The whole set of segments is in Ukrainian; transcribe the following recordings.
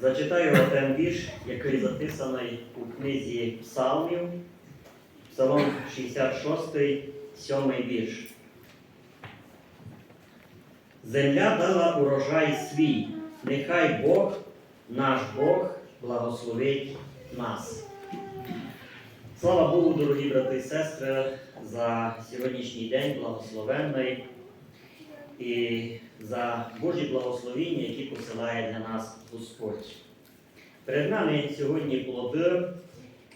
Зачитаю один вірш, який записаний у книзі Псалмів, Псалом 66, 7 вірш. Земля дала урожай свій, нехай Бог, наш Бог, благословить нас. Слава Богу, дорогі брати і сестри, за сьогоднішній день благословенний і за Божі благословіння, які посилає для нас Господь. Перед нами сьогодні плоди,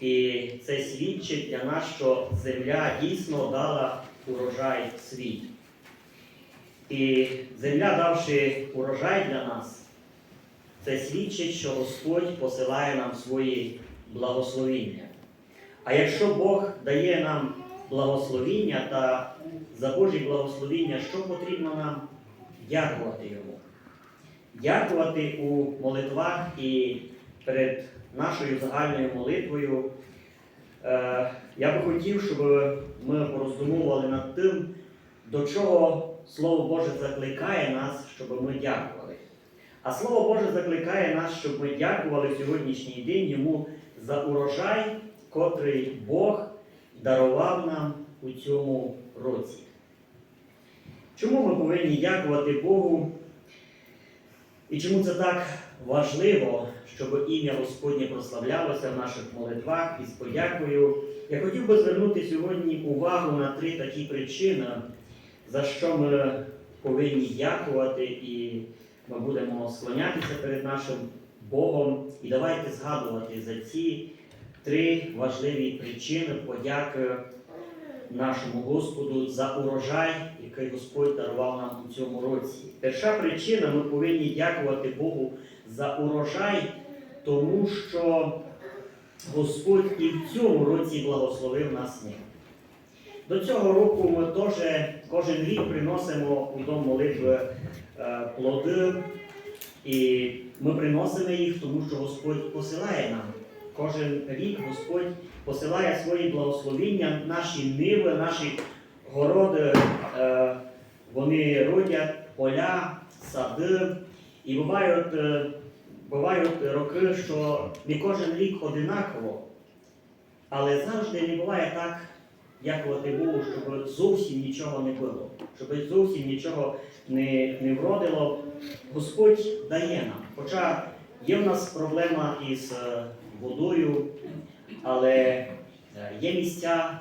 і це свідчить для нас, що земля дійсно дала урожай свій. І земля, давши урожай для нас, це свідчить, що Господь посилає нам свої благословіння. А якщо Бог дає нам благословіння та за Божі благословіння, що потрібно нам дякувати Йому? Дякувати у молитвах і перед нашою загальною молитвою. Е, я би хотів, щоб ми пороздумували над тим, до чого Слово Боже закликає нас, щоб ми дякували. А Слово Боже закликає нас, щоб ми дякували в сьогоднішній день Йому за урожай, котрий Бог дарував нам у цьому році. Чому ми повинні дякувати Богу? І чому це так важливо, щоб ім'я Господнє прославлялося в наших молитвах із подякою? Я хотів би звернути сьогодні увагу на три такі причини, за що ми повинні дякувати, і ми будемо склонятися перед нашим Богом. І давайте згадувати за ці три важливі причини подяки нашому Господу за урожай, який Господь дарував нам у цьому році. Перша причина ми повинні дякувати Богу за урожай, тому що Господь і в цьому році благословив нас ним. До цього року ми теж кожен рік приносимо у дом молитви е, плоди, і ми приносимо їх, тому що Господь посилає нам. Кожен рік Господь посилає свої благословіння, наші ниви, наші городи, е, вони родять поля, сади. І бувають, е, бувають роки, що не кожен рік одинаково, але завжди не буває так, дякувати Богу, щоб зовсім нічого не було, щоб зовсім нічого не, не вродило. Господь дає нам. Хоча є в нас проблема із е, водою, але е, є місця,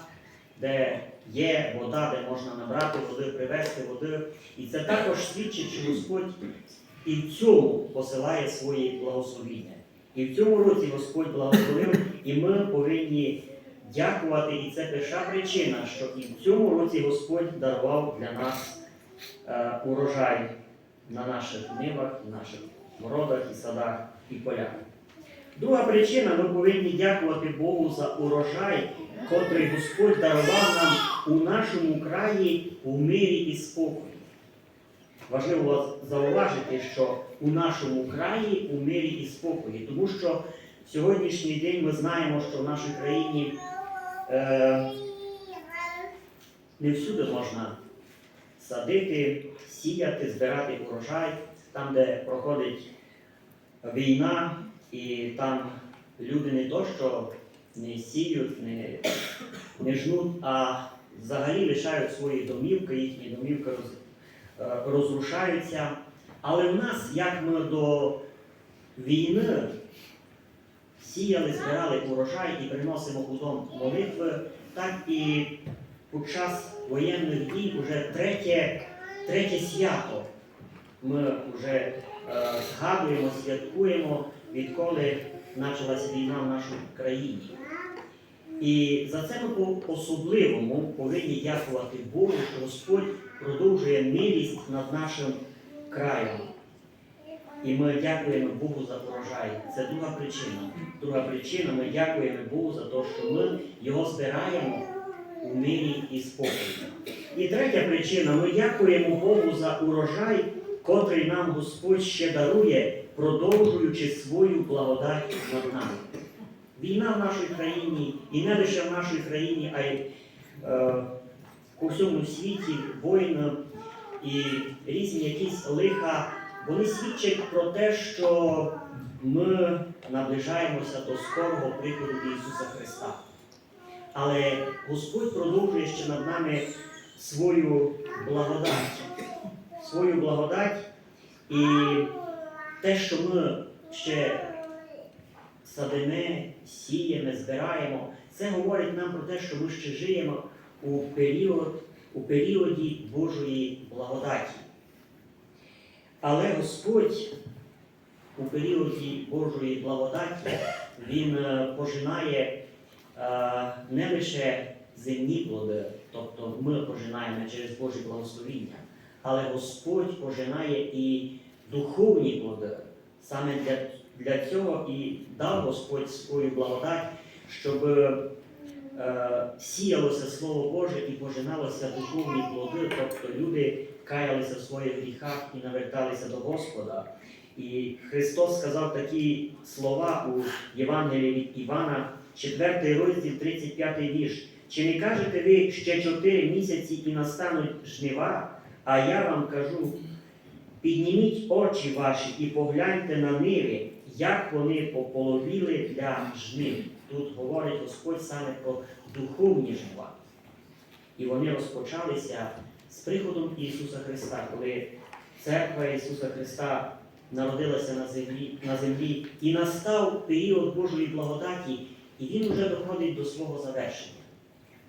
де є вода, де можна набрати води, привезти води. І це також свідчить, що Господь і в цьому посилає свої благословіння. І в цьому році Господь благословив, і ми повинні дякувати. І це перша причина, що і в цьому році Господь дарував для нас е, урожай на наших нивах, наших городах і садах і полях. Друга причина, ми повинні дякувати Богу за урожай, котрий Господь дарував нам у нашому краї у мирі і спокої. Важливо зауважити, що у нашому краї у мирі і спокої, тому що в сьогоднішній день ми знаємо, що в нашій країні е, не всюди можна садити, сіяти, збирати урожай, там, де проходить війна, і там люди не то, що не сіють, не, не жнуть, а взагалі лишають свої домівки, їхні домівки роз, е, розрушаються. Але в нас, як ми до війни сіяли, збирали урожай і приносимо дом молитви, так і під час воєнних дій вже третє, третє свято ми вже е, згадуємо, святкуємо, відколи почалася війна в нашій країні. І за це ми по-особливому повинні дякувати Богу, що Господь продовжує милість над нашим краєм. І ми дякуємо Богу за урожай. Це друга причина. Друга причина, ми дякуємо Богу за те, що ми його збираємо у мирі і спокої. І третя причина, ми дякуємо Богу за урожай, котрий нам Господь ще дарує, продовжуючи свою благодать над нами. Війна в нашій країні, і не лише в нашій країні, а й е, по всьому світі, воїни і різні якісь лиха вони свідчать про те, що ми наближаємося до скорого приходу Ісуса Христа. Але Господь продовжує ще над нами свою благодать. Свою благодать і те, що ми ще садимо, сіємо, збираємо, це говорить нам про те, що ми ще живемо у період, у періоді Божої благодаті. Але Господь у періоді Божої благодаті Він е, пожинає е, не лише земні плоди, тобто ми пожинаємо через Боже благословіння, але Господь пожинає і духовні плоди. Саме для, для цього і дав Господь свою благодать, щоб е, сіялося Слово Боже і пожиналося духовні плоди, тобто люди каялися в своїх гріхах і наверталися до Господа. І Христос сказав такі слова у Євангелії від Івана, 4 розділ, 35 вірш. Чи не кажете ви ще 4 місяці і настануть жнива, а я вам кажу, підніміть очі ваші і погляньте на ниви, як вони пополовіли для жнив. Тут говорить Господь саме про духовні жнива. І вони розпочалися з приходом Ісуса Христа, коли церква Ісуса Христа народилася на землі, на землі і настав період Божої благодаті, і він вже доходить до свого завершення.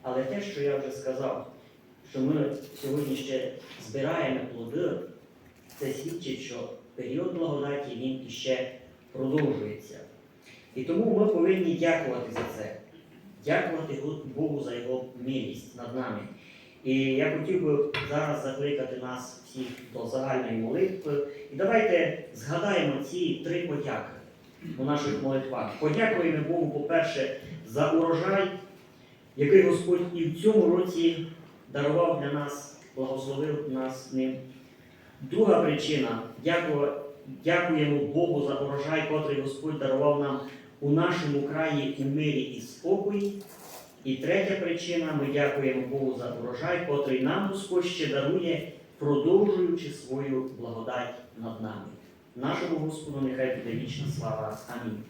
Але те, що я вже сказав, що ми сьогодні ще збираємо плоди, це свідчить, що період благодаті він іще продовжується. І тому ми повинні дякувати за це, дякувати Богу за його милість над нами. І я хотів би зараз закликати нас всіх до загальної молитви. І давайте згадаємо ці три подяки у наших молитвах. Подякуємо Богу, по-перше, за урожай, який Господь і в цьому році дарував для нас, благословив нас ним. Друга причина дякуємо Богу за урожай, котрий Господь дарував нам у нашому краї у мирі і спокої. І третя причина ми дякуємо Богу за урожай, котрий нам Господь ще дарує, продовжуючи свою благодать над нами. Нашому Господу нехай буде вічна слава. Амінь.